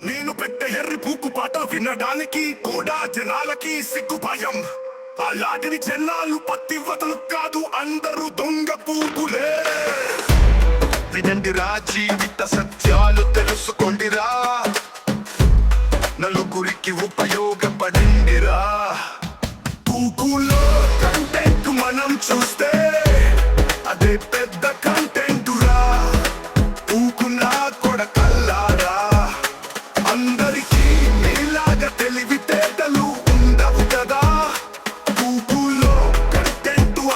నేను పెట్టే ఎర్రి పూకు పాట వినడానికి కూడా జనాలకి సిగ్గు భయం. అలాంటివి జనాలు పత్తివ్వతలు కాదు అందరూ దొంగ పూపులే వినండిరా జీవిత సత్యాలు తెలుసుకోండిరా. నలుగురికి ఉపయోగపడిందిరా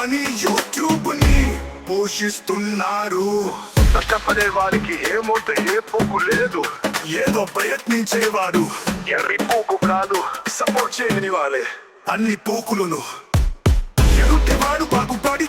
అని యూట్యూబ్ని పోషిస్తున్నారు. కష్టపడే వారికి ఏమవుతే ఏ పోకు లేదు. ఏదో ప్రయత్నించేవాడు. ఎర్రి పోకు కాదు. సపోర్ట్ చేయని వాళ్ళే అన్ని పోకులను. ఎదుటివాడు బాగుపడితే చూడని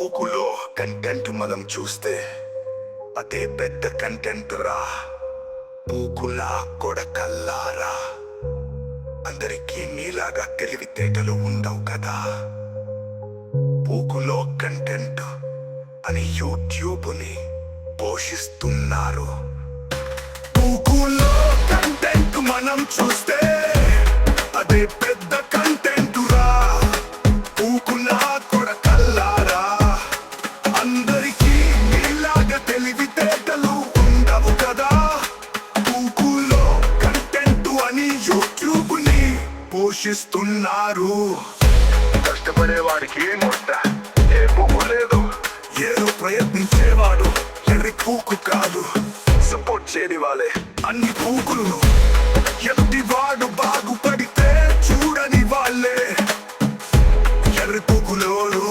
పోకులో కంటెంట్ మనం చూస్తే అదే పెద్ద కంటెంట్ రా. పోకులా కొడకల్లారా. అందరికీ నీలాగా తెలివితేటలు ఉండవు కదా. పోకులో కంటెంట్ అని యూట్యూబ్ని పోషిస్తున్నారు. పోకులో కంటెంట్ మనం చూస్తే అదే పోషిస్తున్నారు. కష్టపడే వాడికి ముట్ట ఏ పువ్వు లేదు. ఏదో ప్రయత్నించేవాడు ఎర్రి పూకు కాదు. సపోర్ట్ చేయని వాళ్ళే అన్ని పూకులను ఎదుటి వాడు బాగుపడితే చూడని వాళ్ళే. ఎర్రి పూకులోను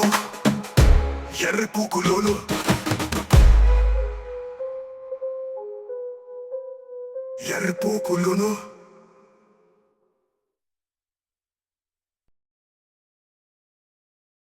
ఎర్రి పూకులోను ఎర్రి పూకులోను